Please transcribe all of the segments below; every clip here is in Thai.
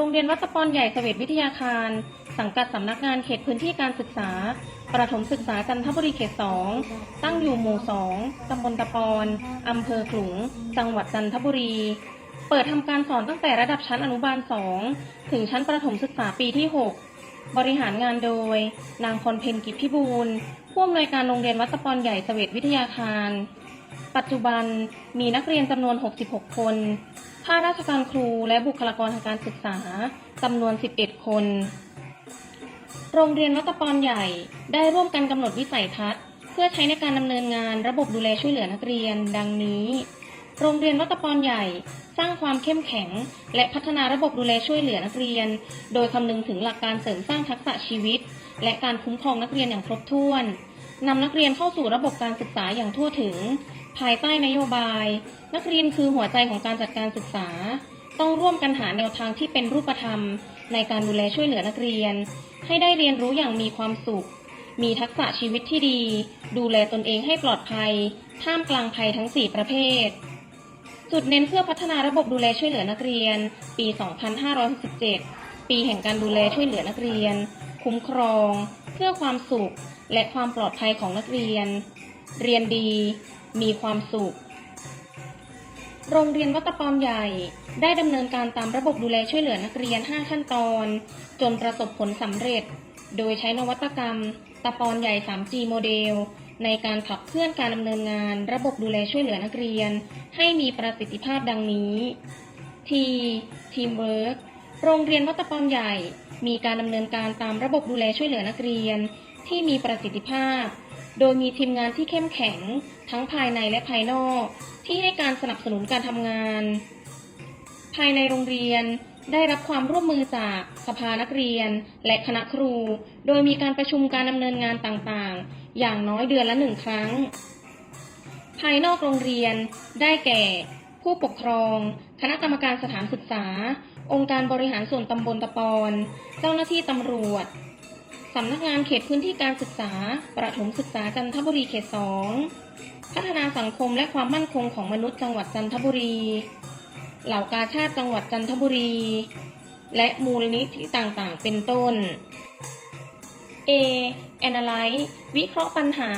รงเรียนวัดตะปอนใหญ่เสวตวิทยาคาร สังกัดสำนักงานเขตพื้นที่การศึกษา ประถมศึกษาจันทบุรีเขต 2 ตั้งอยู่หมู่ 2 ตำบลตะปอนอำเภอขลุง จังหวัดจันทบุรี เปิดทำการสอนตั้งแต่ระดับชั้นอนุบาล 2 ถึงชั้นประถมศึกษาปีที่ 6 บริหารงานโดย นางพรเพนกิจพิบูลผู้อำนวยการโรงเรียนวัดตะปอนใหญ่เสวตวิทยาคาร ปัจจุบันมีนักเรียนจำนวน 66 คน ข้าราชการครูและบุคลากรทางการศึกษาจำนวน 11 คน โรงเรียนวัตปอนใหญ่ได้ร่วมกันกำหนดวิสัยทัศน์ เพื่อใช้ในการดำเนินงานระบบดูแลช่วยเหลือนักเรียน ดังนี้ โรงเรียนวัตปอนใหญ่สร้างความเข้มแข็ง และพัฒนาระบบดูแลช่วยเหลือนักเรียน โดยคำนึงถึงหลักการเสริมสร้างทักษะชีวิต และการคุ้มครองนักเรียนอย่างครบถ้วนนำนักเรียนเข้าสู่ระบบการศึกษาอย่างทั่วถึง ภายใต้นโยบาย นักเรียนคือหัวใจของการจัดการศึกษา ต้องร่วมกันหาแนวทางที่เป็นรูปธรรม ในการดูแลช่วยเหลือนักเรียน ให้ได้เรียนรู้อย่างมีความสุข มีทักษะชีวิตที่ดี ดูแลตนเองให้ปลอดภัย ท่ามกลางภัยทั้ง 4 ประเภท จุดเน้นเพื่อพัฒนาระบบดูแลช่วยเหลือนักเรียน ปี 2567 ปีแห่งการดูแลช่วยเหลือนักเรียน คุ้มครอง เพื่อความสุข และความปลอดภัยของนักเรียน เรียนดี มีความสุข โรงเรียนวัตปอมใหญ่ได้ดำเนินการตามระบบดูแลช่วยเหลือนักเรียน 5 ขั้นตอน จนประสบผลสำเร็จ โดยใช้นวัตกรรม ตะปอนใหญ่ 3G โมเดล ในการขับเคลื่อนการดำเนินงาน ระบบดูแลช่วยเหลือนักเรียน ให้มีประสิทธิภาพดังนี้ T Teamwork โรงเรียนวัตปอมใหญ่ มีการดำเนินการตามระบบดูแลช่วยเหลือนักเรียน ที่มีประสิทธิภาพ โดยมีทีมงานที่เข้มแข็งทั้งภายในและภายนอก ที่ให้การสนับสนุนการทำงาน ภายในโรงเรียนได้รับความร่วมมือจากสภานักเรียน และคณะครู โดยมีการประชุมการดำเนินงานต่างๆ อย่างน้อยเดือนละหนึ่งครั้ง ภายนอกโรงเรียนได้แก่ ผู้ปกครอง คณะกรรมการสถานศึกษา องค์การบริหารส่วนตำบลตะปอน เจ้าหน้าที่ตำรวจ สำนักงานเขตพื้นที่การศึกษา ประถมศึกษาจันทบุรีเขต2พัฒนาสังคมและความมั่นคงของมนุษย์จังหวัดจันทบุรี เหล่ากาชาติจังหวัดจันทบุรี และมูลนิธิต่างๆ เป็นต้น A Analyze วิเคราะห์ปัญหา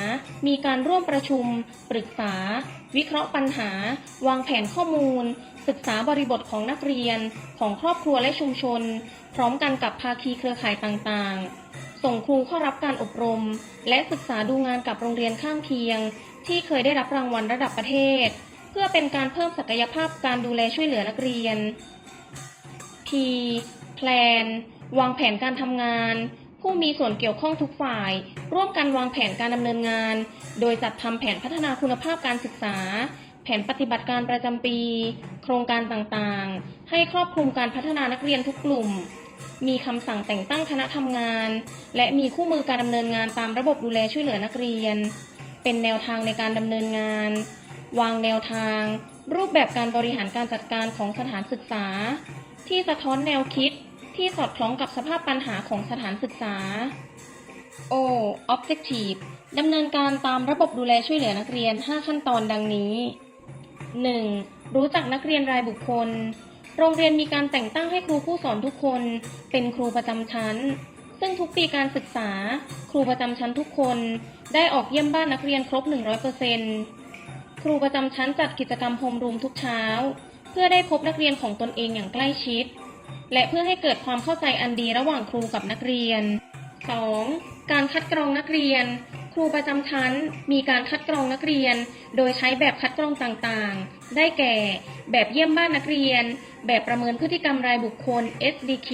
มีการร่วมประชุม ปรึกษา วิเคราะห์ปัญหา วางแผนข้อมูล ศึกษาบริบทของนักเรียน ของครอบครัวและชุมชน พร้อมกันกับภาคีเครือข่ายต่างๆ ส่งครูเข้ารับการอบรม และศึกษาดูงานกับโรงเรียนข้างเคียง ที่เคยได้รับรางวัลระดับประเทศ เพื่อเป็นการเพิ่มศักยภาพการดูแลช่วยเหลือนักเรียน P Plan วางแผนการทำงาน ผู้มีส่วนเกี่ยวข้องทุกฝ่าย ร่วมกันวางแผนการดำเนินงาน โดยจัดทำแผนพัฒนาคุณภาพการศึกษา แผนปฏิบัติการประจำปี โครงการต่างๆ ให้ครอบคลุมการพัฒนานักเรียนทุกกลุ่ม มีคำสั่งแต่งตั้งคณะทำงาน และมีคู่มือการดำเนินงานตามระบบดูแลช่วยเหลือนักเรียน เป็นแนวทางในการดำเนินงาน วางแนวทาง รูปแบบการบริหารการจัดการของสถานศึกษา ที่สะท้อนแนวคิดที่สอดคล้องกับสภาพปัญหาของสถานศึกษา O Objective ดำเนินการตามระบบดูแลช่วยเหลือนักเรียน 5 ขั้นตอนดังนี้ 1. รู้จักนักเรียนรายบุคคล โรงเรียนมีการแต่งตั้งให้ครูผู้สอนทุกคนเป็นครูประจำชั้น ซึ่งทุกปีการศึกษา ครูประจำชั้นทุกคนได้ออกเยี่ยมบ้านนักเรียนครบ 100%ครูประจำชั้นจัดกิจกรรมโฮมรูมทุกเช้า เพื่อได้พบนักเรียนของตนเองอย่างใกล้ชิด และเพื่อให้เกิดความเข้าใจอันดีระหว่างครูกับนักเรียน 2. การคัดกรองนักเรียน ครูประจำชั้นมีการคัดกรองนักเรียน โดยใช้แบบคัดกรองต่างๆ ได้แก่ แบบเยี่ยมบ้านนักเรียน แบบประเมินพฤติกรรมรายบุคคล SDQ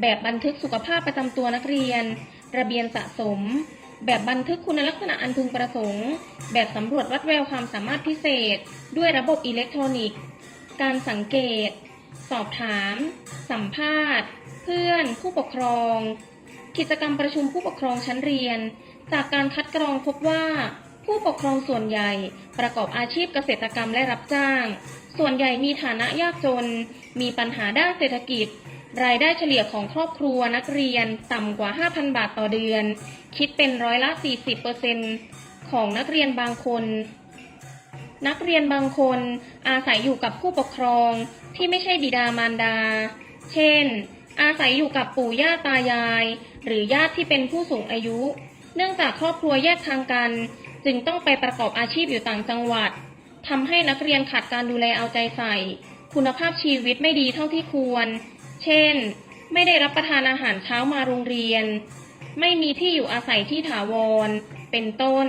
แบบบันทึกสุขภาพประจำตัวนักเรียน ระเบียนสะสม แบบบันทึกคุณลักษณะอันพึงประสงค์ แบบสำรวจวัดแววความสามารถพิเศษ ด้วยระบบอิเล็กทรอนิกส์ การสังเกต สอบถาม สัมภาษณ์ เพื่อน ผู้ปกครอง กิจกรรมประชุมผู้ปกครองชั้นเรียน จากการคัดกรองพบว่า ผู้ปกครองส่วนใหญ่ประกอบอาชีพเกษตรกรรมและรับจ้าง ส่วนใหญ่มีฐานะยากจน มีปัญหาด้านเศรษฐกิจ รายได้เฉลี่ยของครอบครัวนักเรียนต่ำกว่า 5,000 บาทต่อเดือน คิดเป็นร้อยละ 40%ของนักเรียนบางคน นักเรียนบางคนอาศัยอยู่กับผู้ปกครองที่ไม่ใช่บิดามารดา เช่น อาศัยอยู่กับปู่ย่าตายาย หรือญาติที่เป็นผู้สูงอายุ เนื่องจากครอบครัวแยกทางกัน จึงต้องไปประกอบอาชีพอยู่ต่างจังหวัดทำให้นักเรียนขาดการดูแลเอาใจใส่ คุณภาพชีวิตไม่ดีเท่าที่ควร เช่น ไม่ได้รับประทานอาหารเช้ามาโรงเรียน ไม่มีที่อยู่อาศัยที่ถาวร เป็นต้น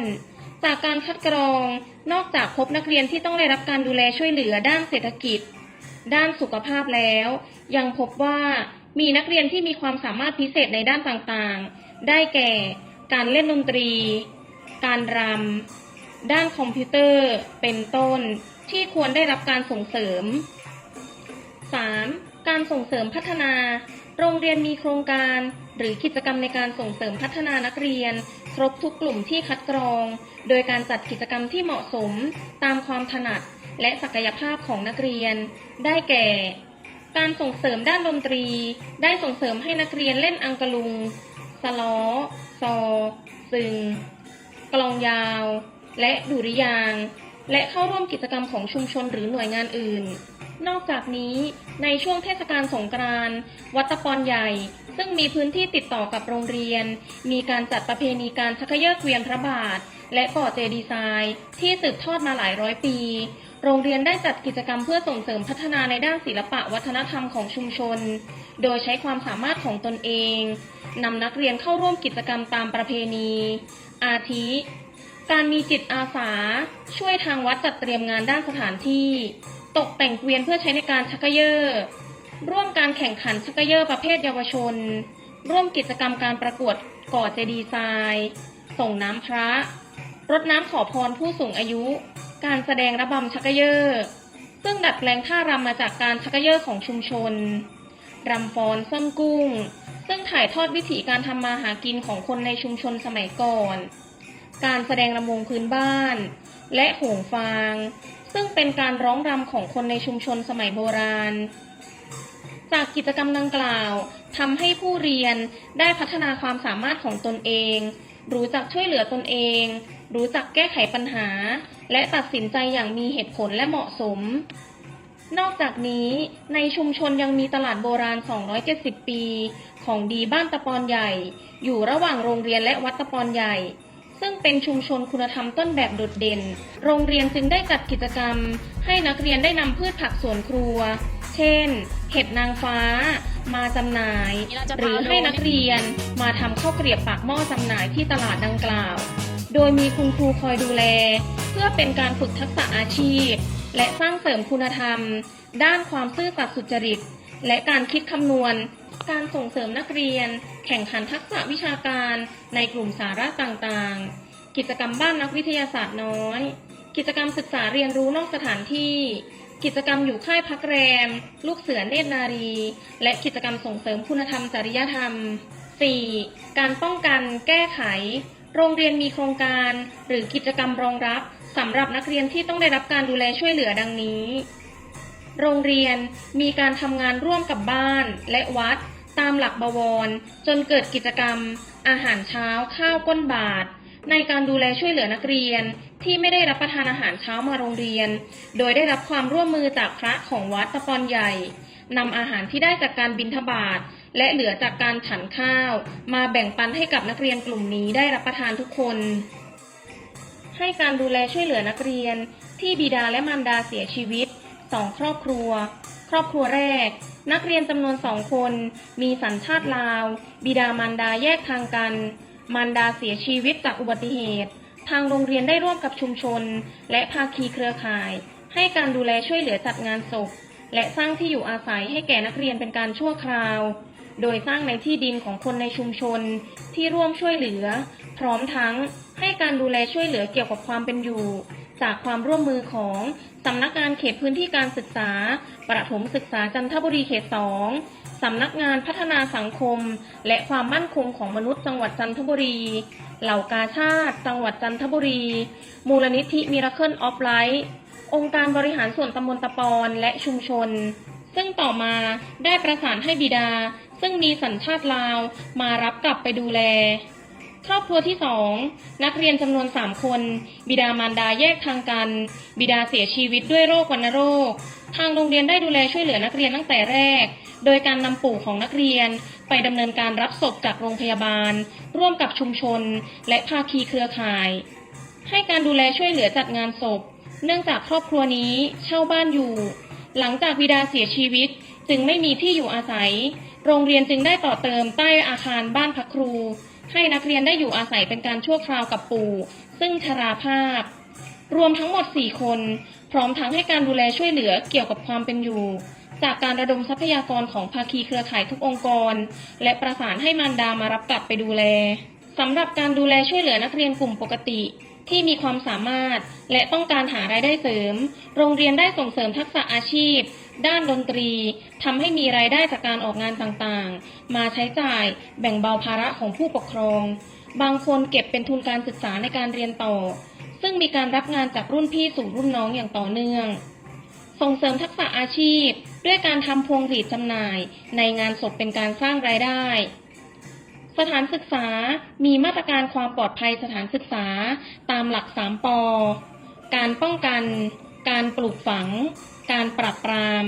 จากการคัดกรอง นอกจากพบนักเรียนที่ต้องได้รับการดูแลช่วยเหลือด้านเศรษฐกิจ ด้านสุขภาพแล้ว ยังพบว่ามีนักเรียนที่มีความสามารถพิเศษในด้านต่างๆ ได้แก่ การเล่นดนตรี การรำ ด้านคอมพิวเตอร์ เป็นต้น ที่ควรได้รับการส่งเสริม 3. การส่งเสริมพัฒนา โรงเรียนมีโครงการ หรือกิจกรรมในการส่งเสริมพัฒนานักเรียน ครบทุกกลุ่มที่คัดกรอง โดยการจัดกิจกรรมที่เหมาะสมตามความถนัดและศักยภาพของนักเรียน ได้แก่ การส่งเสริมด้านดนตรี ได้ส่งเสริมให้นักเรียนเล่นอังกะลุง สล้อซอซึง กลองยาว และดุริยาง และเข้าร่วมกิจกรรมของชุมชนหรือหน่วยงานอื่น นอกจากนี้ในช่วงเทศกาลสงกรานต์วัดตะปอนใหญ่ ซึ่งมีพื้นที่ติดต่อกับโรงเรียน มีการจัดประเพณีการชักเยอะเกวียนพระบาท และก่อเจดีย์ทรายที่สืบทอดมาหลายร้อยปี โรงเรียนได้จัดกิจกรรมเพื่อส่งเสริมพัฒนาในด้านศิลปะวัฒนธรรมของชุมชน โดยใช้ความสามารถของตนเอง นำนักเรียนเข้าร่วมกิจกรรมตามประเพณี อาทิ การมีจิตอาสา ช่วยทางวัดจัดเตรียมงานด้านสถานที่ ตกแต่งเกวียนเพื่อใช้ในการชักเยอร์ร่วมการแข่งขันชักเยอร์ประเภทเยาวชน ร่วมกิจกรรมการประกวดก่อเจดีย์ทราย ส่งน้ำพระ รดน้ำขอพรผู้สูงอายุ การแสดงระบำชักเยอร์ซึ่งดัดแปลงท่ารำมาจากการชักเยอร์ของชุมชนรำฟ้อนส้มกุ้ง ซึ่งถ่ายทอดวิถีการทำมาหากินของคนในชุมชนสมัยก่อน การแสดงรำวงพื้นบ้าน และโหงฟาง ซึ่งเป็นการร้องรำของคนในชุมชนสมัยโบราณ จากกิจกรรมดังกล่าวทำให้ผู้เรียนได้พัฒนาความสามารถของตนเอง รู้จักช่วยเหลือตนเอง รู้จักแก้ไขปัญหา และตัดสินใจอย่างมีเหตุผลและเหมาะสม นอกจากนี้ในชุมชนยังมีตลาดโบราณ 270 ปี ของดีบ้านตะปอนใหญ่ อยู่ระหว่างโรงเรียนและวัดตะปอนใหญ่ ซึ่งเป็นชุมชนคุณธรรมต้นแบบโดดเด่น โรงเรียนจึงได้จัดกิจกรรม ให้นักเรียนได้นำพืชผักสวนครัว เช่น เห็ดนางฟ้า มาจำหน่าย หรือให้นักเรียนมาทำข้าวเกรียบปากหม้อจำหน่ายที่ตลาดดังกล่าว โดยมีคุณครูคอยดูแล เพื่อเป็นการฝึกทักษะอาชีพ และสร้างเสริมคุณธรรม ด้านความซื่อสัตย์สุจริต และการคิดคำนวณ การส่งเสริมนักเรียน แข่งขันทักษะวิชาการในกลุ่มสาระต่างๆ กิจกรรมบ้านนักวิทยาศาสตร์น้อย กิจกรรมศึกษาเรียนรู้นอกสถานที่ กิจกรรมอยู่ค่ายพักแรม ลูกเสือเนตรนารี และกิจกรรมส่งเสริมคุณธรรมจริยธรรม 4. การป้องกันแก้ไข โรงเรียนมีโครงการ หรือกิจกรรมรองรับ สำหรับนักเรียนที่ต้องได้รับการดูแลช่วยเหลือดังนี้ โรงเรียนมีการทำงานร่วมกับบ้านและวัด ตามหลักบวร จนเกิดกิจกรรม อาหารเช้าข้าวก้นบาท ในการดูแลช่วยเหลือนักเรียนที่ไม่ได้รับประทานอาหารเช้ามาโรงเรียน โดยได้รับความร่วมมือจากพระของวัดตะปอนใหญ่นำอาหารที่ได้จากการบิณฑบาตและเหลือจากการฉันข้าว มาแบ่งปันให้กับนักเรียนกลุ่มนี้ได้รับประทานทุกคน ให้การดูแลช่วยเหลือนักเรียน ที่บิดาและมารดาเสียชีวิต 2 ครอบครัว ครอบครัวแรก นักเรียนจำนวนสองคน มีสัญชาติลาว บิดามารดาแยกทางกัน มารดาเสียชีวิตจากอุบัติเหตุ ทางโรงเรียนได้ร่วมกับชุมชน และภาคีเครือข่าย ให้การดูแลช่วยเหลือจัดงานศพ และสร้างที่อยู่อาศัยให้แก่นักเรียนเป็นการชั่วคราว โดยสร้างในที่ดินของคนในชุมชนที่ร่วมช่วยเหลือ พร้อมทั้งให้การดูแลช่วยเหลือเกี่ยวกับความเป็นอยู่ จากความร่วมมือของสำนักงานเขตพื้นที่การศึกษา ประถมศึกษาจันทบุรีเขตสองสำนักงานพัฒนาสังคม และความมั่นคงของมนุษย์จังหวัดจันทบุรี เหล่ากาชาติ จังหวัดจันทบุรี มูลนิธิมิราเคิลออฟไลท์องค์การบริหารส่วนตำบลตะปอนและชุมชน ซึ่งต่อมาได้ประสานให้บิดา ซึ่งมีสัญชาติลาวมารับกลับไปดูแล ครอบครัวที่สองนักเรียนจำนวนสามคน บิดามารดาแยกทางกัน บิดาเสียชีวิตด้วยโรควัณโรค ทางโรงเรียนได้ดูแลช่วยเหลือนักเรียนตั้งแต่แรก โดยการนำปู่ของนักเรียนไปดำเนินการรับศพจากโรงพยาบาล ร่วมกับชุมชน และภาคีเครือข่าย ให้การดูแลช่วยเหลือจัดงานศพ เนื่องจากครอบครัวนี้เช่าบ้านอยู่ หลังจากบิดาเสียชีวิต จึงไม่มีที่อยู่อาศัย โรงเรียนจึงได้ต่อเติมใต้อาคารบ้านพักครู ให้นักเรียนได้อยู่อาศัยเป็นการชั่วคราวกับปู่ ซึ่งชราภาพ รวมทั้งหมด 4 คน พร้อมทั้งให้การดูแลช่วยเหลือเกี่ยวกับความเป็นอยู่ จากการระดมทรัพยากรของภาคีเครือข่ายทุกองค์กร และประสานให้มารดามารับกลับไปดูแลสำหรับการดูแลช่วยเหลือนักเรียนกลุ่มปกติที่มีความสามารถและต้องการหารายได้เสริม โรงเรียนได้ส่งเสริมทักษะอาชีพ ด้านดนตรีทำให้มีรายได้จากการออกงานต่างๆ มาใช้จ่ายแบ่งเบาภาระของผู้ปกครอง บางคนเก็บเป็นทุนการศึกษาในการเรียนต่อ ซึ่งมีการรับงานจากรุ่นพี่สู่รุ่นน้องอย่างต่อเนื่อง ส่งเสริมทักษะอาชีพ ด้วยการทำพวงหลีดจำหน่าย ในงานศพเป็นการสร้างรายได้ สถานศึกษามีมาตรการความปลอดภัยสถานศึกษา ตามหลัก 3ปการป้องกัน การปลูกฝัง การปรับปราม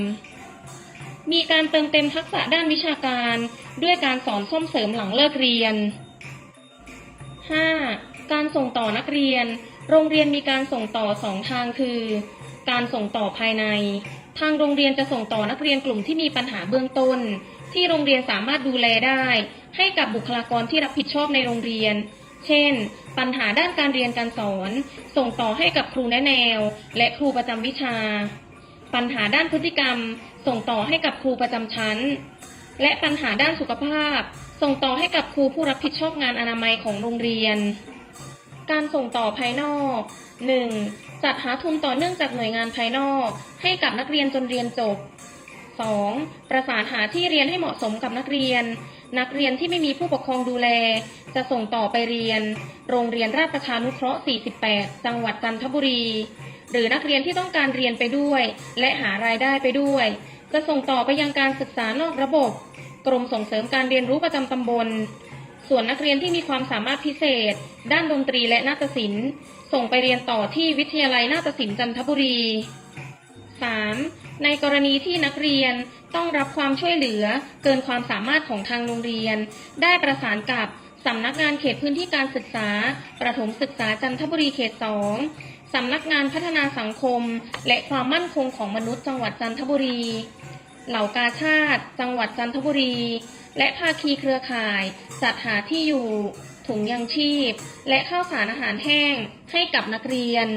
มีการเติมเต็มทักษะด้านวิชาการด้วยการสอนซ่อมเสริมหลังเลิกเรียน 5. การส่งต่อนักเรียน โรงเรียนมีการส่งต่อสองทางคือ การส่งต่อภายใน ทางโรงเรียนจะส่งต่อนักเรียนกลุ่มที่มีปัญหาเบื้องต้น ที่โรงเรียนสามารถดูแลได้ ให้กับบุคลากรที่รับผิดชอบในโรงเรียน เช่น ปัญหาด้านการเรียนการสอน ส่งต่อให้กับครูแนะแนว และครูประจำวิชา ปัญหาด้านพฤติกรรม ส่งต่อให้กับครูประจำชั้น และปัญหาด้านสุขภาพ ส่งต่อให้กับครูผู้รับผิดชอบงานอนามัยของโรงเรียน การส่งต่อภายนอก 1. จัดหาทุนต่อเนื่องจากหน่วยงานภายนอก ให้กับนักเรียนจนเรียนจบ 2. ประสานหาที่เรียนให้เหมาะสมกับนักเรียน นักเรียนที่ไม่มีผู้ปกครองดูแล จะส่งต่อไปเรียน โรงเรียนราชประชานุเคราะห์ 48 จังหวัดจันทบุรี หรือนักเรียนที่ต้องการเรียนไปด้วย และหารายได้ไปด้วย จะส่งต่อไปยังการศึกษานอกระบบ กรมส่งเสริมการเรียนรู้ประจำตำบล ส่วนนักเรียนที่มีความสามารถพิเศษ ด้านดนตรีและนาฏศิลป์ ส่งไปเรียนต่อที่วิทยาลัยนาฏศิลป์จันทบุรี 3. ในกรณีที่นักเรียนต้องรับความช่วยเหลือเกินความสามารถของทางโรงเรียน ได้ประสานกับสำนักงานเขตพื้นที่การศึกษา ประถมศึกษาจันทบุรีเขต 2 สำนักงานพัฒนาสังคม และความมั่นคงของมนุษย์จังหวัดจันทบุรี เหล่ากาชาติ จังหวัดจันทบุรี และภาคีเครือข่าย จัดหาที่อยู่ ถุงยังชีพ และข้าวสารอาหารแห้งให้กับนักเรียน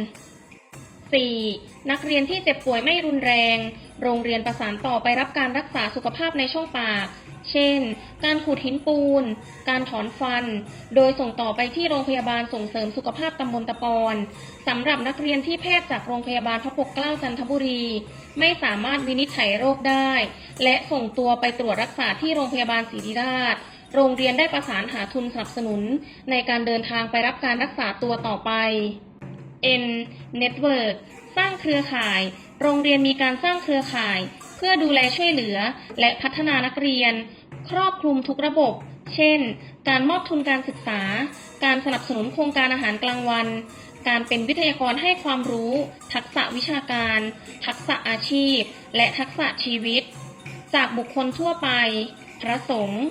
4. นักเรียนที่เจ็บป่วยไม่รุนแรง โรงเรียนประสานต่อไปรับการรักษาสุขภาพในช่องปาก เช่น การขูดหินปูน การถอนฟัน โดยส่งต่อไปที่โรงพยาบาลส่งเสริมสุขภาพตำบลตะปอนสำหรับนักเรียนที่แพทย์จากโรงพยาบาลพระปกเกล้าจันทบุรี ไม่สามารถวินิจฉัยโรคได้ และส่งตัวไปตรวจรักษาที่โรงพยาบาลศรีริราชโรงเรียนได้ประสานหาทุนสนับสนุน ในการเดินทางไปรับการรักษาตัวต่อไป N Network สร้างเครือข่าย โรงเรียนมีการสร้างเครือข่าย เพื่อดูแลช่วยเหลือ และพัฒนานักเรียน ครอบคลุมทุกระบบ เช่น การมอบทุนการศึกษา การสนับสนุนโครงการอาหารกลางวัน การเป็นวิทยากรให้ความรู้ ทักษะวิชาการ ทักษะอาชีพ และทักษะชีวิต จากบุคคลทั่วไป พระสงฆ์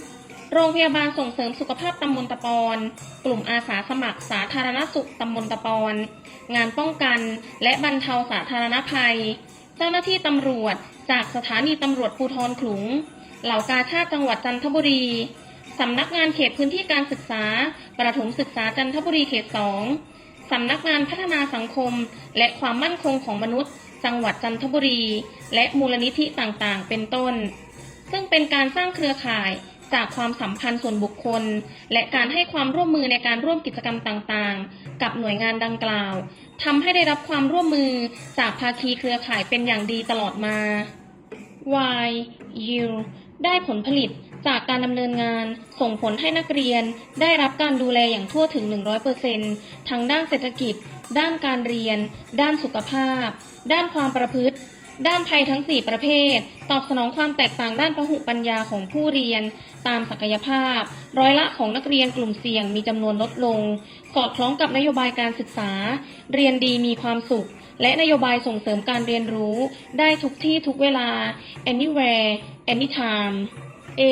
โรงพยาบาลส่งเสริมสุขภาพตำบลตะปอน กลุ่มอาสาสมัครสาธารณสุขตำบลตะปอน งานป้องกันและบรรเทาสาธารณภัย เจ้าหน้าที่ตำรวจจากสถานีตำรวจภูธรขลุง เหล่ากาชาติจังหวัดจันทบุรีสำนักงานเขตพื้นที่การศึกษา ประถมศึกษาจันทบุรีเขตสองสำนักงานพัฒนาสังคม และความมั่นคงของมนุษย์ จังหวัดจันทบุรี และมูลนิธิต่างๆ เป็นต้น ซึ่งเป็นการสร้างเครือข่ายจากความสัมพันธ์ส่วนบุคคล และการให้ความร่วมมือในการร่วมกิจกรรมต่างๆ กับหน่วยงานดังกล่าวทำให้ได้รับความร่วมมือจากภาคีเครือข่ายเป็นอย่างดีตลอดมา Y U ได้ผลผลิตจากการดำเนินงาน ส่งผลให้นักเรียน ได้รับการดูแลอย่างทั่วถึง 100%ทั้งด้านเศรษฐกิจ ด้านการเรียน ด้านสุขภาพ ด้านความประพฤติ ด้านภัยทั้ง 4 ประเภท ตอบสนองความแตกต่างด้านพหุปัญญาของผู้เรียน ตามศักยภาพ ร้อยละของนักเรียนกลุ่มเสี่ยงมีจำนวนลดลง สอดคล้องกับนโยบายการศึกษา เรียนดีมีความสุขและนโยบายส่งเสริมการเรียนรู้ได้ทุกที่ทุกเวลา anywhere anytime A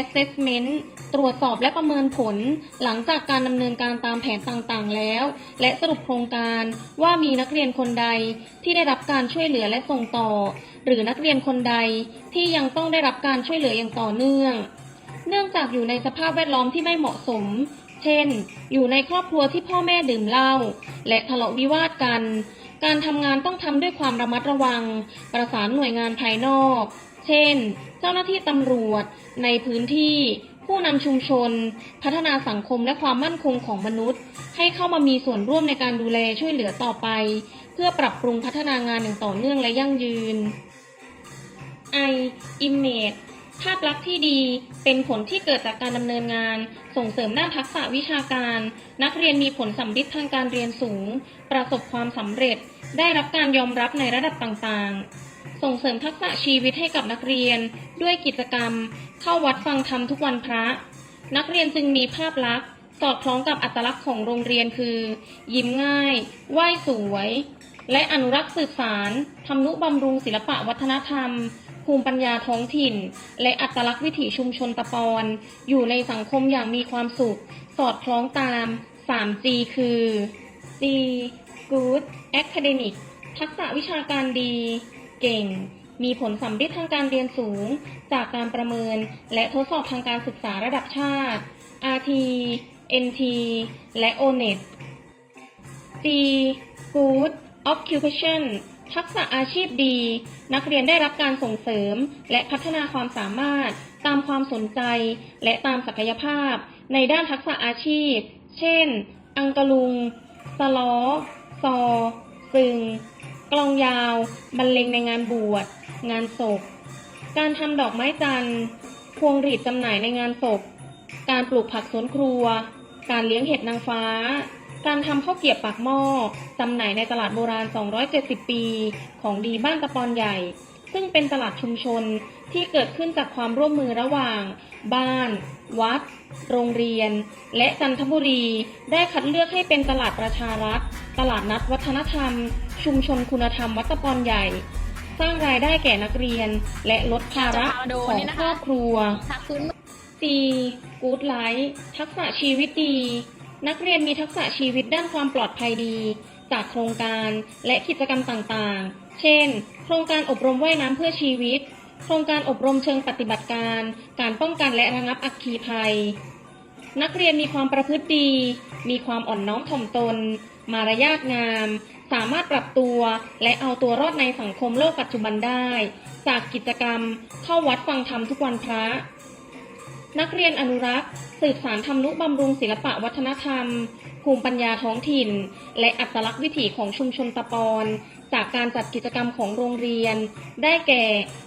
assessment ตรวจสอบและประเมินผลหลังจากการดำเนินการตามแผนต่างๆ แล้ว และสรุปโครงการว่ามีนักเรียนคนใดที่ได้รับการช่วยเหลือและส่งต่อ หรือนักเรียนคนใดที่ยังต้องได้รับการช่วยเหลืออย่างต่อเนื่อง เนื่องจากอยู่ในสภาพแวดล้อมที่ไม่เหมาะสม เช่น อยู่ในครอบครัวที่พ่อแม่ดื่มเหล้าและทะเลาะวิวาทกัน การทำงานต้องทำด้วยความระมัดระวัง ประสานหน่วยงานภายนอก เช่น เจ้าหน้าที่ตำรวจในพื้นที่ ผู้นำชุมชน พัฒนาสังคมและความมั่นคงของมนุษย์ ให้เข้ามามีส่วนร่วมในการดูแลช่วยเหลือต่อไป เพื่อปรับปรุงพัฒนางานอย่างต่อเนื่องและยั่งยืน I image ภาพลักษณ์ที่ดีเป็นผลที่เกิดจากการดำเนินงาน ส่งเสริมด้านทักษะวิชาการ นักเรียนมีผลสัมฤทธิ์ทางการเรียนสูง ประสบความสำเร็จ ได้รับการยอมรับในระดับต่างๆ ส่งเสริมทักษะชีวิตให้กับนักเรียน ด้วยกิจกรรม เข้าวัดฟังธรรมทุกวันพระ นักเรียนจึงมีภาพลักษณ์สอดคล้องกับอัตลักษณ์ของโรงเรียนคือ ยิ้มง่าย ไหว้สวย และอนุรักษ์สืบสารทำนุบำรุงศิลปะวัฒนธรรม ภูมิปัญญาท้องถิ่น และอัตลักษณ์วิถีชุมชนตะปอน อยู่ในสังคมอย่างมีความสุข สอดคล้องตาม 3G คือ G Good Academic ทักษะวิชาการดี เก่ง มีผลสัมฤทธิ์ทางการเรียนสูง จากการประเมินและทดสอบทางการศึกษาระดับชาติ RT NT และ ONET C Good Occupation ทักษะอาชีพดี นักเรียนได้รับการส่งเสริม และพัฒนาความสามารถ ตามความสนใจ และตามศักยภาพ ในด้านทักษะอาชีพ เช่น อังกะลุง สล้อ ซอ ซึง กลองยาว บรรเลงในงานบวช งานศพ การทำดอกไม้จันทร์ พวงหรีดจำหน่ายในงานศพ การปลูกผักสวนครัว การเลี้ยงเห็ดนางฟ้า การทำข้าวเกรียบปากหม้อจำหน่ายในตลาดโบราณ 270 ปี ของดีบ้านตะปอนใหญ่ ซึ่งเป็นตลาดชุมชนที่เกิดขึ้นจากความร่วมมือระหว่าง บ้าน วัด โรงเรียน และจันทบุรี ได้คัดเลือกให้เป็นตลาดประชารัฐ ตลาดนัดวัฒนธรรม ชุมชนคุณธรรมวัดตะปอนใหญ่ สร้างรายได้แก่นักเรียน และลดภาระของครอบครัวทักพื้น C Good Life ทักษะชีวิตดี นักเรียนมีทักษะชีวิตด้านความปลอดภัยดี จากโครงการและกิจกรรมต่างๆ เช่น โครงการอบรมว่ายน้ำเพื่อชีวิต โครงการอบรมเชิงปฏิบัติการ การป้องกันและระงับอัคคีภัย นักเรียนมีความประพฤติดี มีความอ่อนน้อมถ่อมตน มารยาทงาม สามารถปรับตัวและเอาตัวรอดในสังคมโลกปัจจุบันได้ จากกิจกรรมเข้าวัดฟังธรรมทุกวันพระ นักเรียนอนุรักษ์สืบสารทำนุบำรุงศิลปะวัฒนธรรม ภูมิปัญญาท้องถิ่น และอัตลักษณ์วิถีของชุมชนตะปอน จากการจัดกิจกรรมของโรงเรียน ได้แก่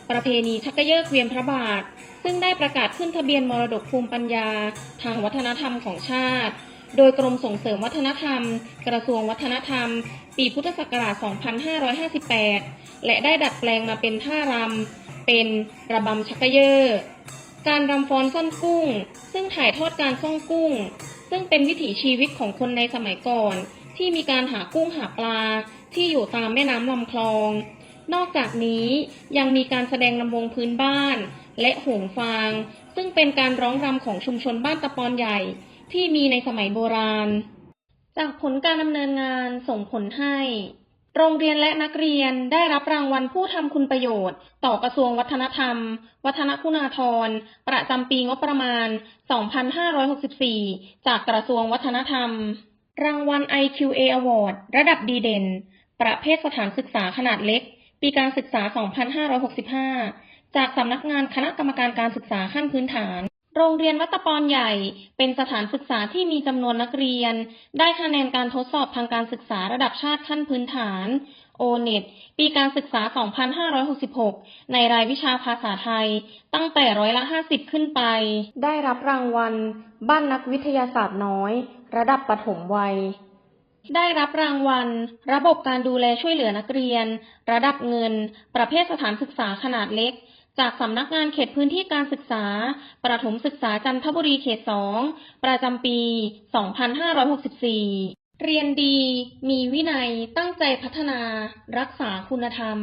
ประเพณีชักกระเยอะเกวียนพระบาท ซึ่งได้ประกาศขึ้นทะเบียนมรดกภูมิปัญญา ทางวัฒนธรรมของชาติ โดยกรมส่งเสริมวัฒนธรรม กระทรวงวัฒนธรรม ปีพุทธศักราช 2558 และได้ดัดแปลงมาเป็นท่ารำ เป็นระบำชักกระเยอการรำฟ้อนซ่อนกุ้ง ซึ่งถ่ายทอดการซ่องกุ้ง ซึ่งเป็นวิถีชีวิตของคนในสมัยก่อน ที่มีการหากุ้งหาปลา ที่อยู่ตามแม่น้ำลำคลอง นอกจากนี้ยังมีการแสดงลำวงพื้นบ้าน และโหงฟาง ซึ่งเป็นการร้องรำของชุมชนบ้านตะปอนใหญ่ ที่มีในสมัยโบราณ จากผลการดำเนินงานส่งผลให้ โรงเรียนและนักเรียนได้รับรางวัลผู้ทำคุณประโยชน์ ต่อกระทรวงวัฒนธรรม วัฒนคุณาธร ประจำปีงบประมาณ 2564 จากกระทรวงวัฒนธรรมรางวัล IQA Award ระดับดีเด่น ประเภทสถานศึกษาขนาดเล็ก ปีการศึกษา 2565 จากสำนักงานคณะกรรมการการศึกษาขั้นพื้นฐาน โรงเรียนวัตปอนใหญ่เป็นสถานศึกษาที่มีจำนวนนักเรียน ได้คะแนนการทดสอบทางการศึกษาระดับชาติขั้นพื้นฐาน O-NET ปีการศึกษา 2566 ในรายวิชาภาษาไทย ตั้งแต่ร้อยละ 50 ขึ้นไป ได้รับรางวัล บ้านนักวิทยาศาสตร์น้อย ระดับปฐมวัย ได้รับรางวัล ระบบการดูแลช่วยเหลือนักเรียน ระดับเงิน ประเภทสถานศึกษาขนาดเล็ก จากสำนักงานเขตพื้นที่การศึกษา ประถมศึกษาจันทบุรีเขต 2 ประจำปี 2564 เรียนดี มีวินัย ตั้งใจพัฒนา รักษาคุณธรรม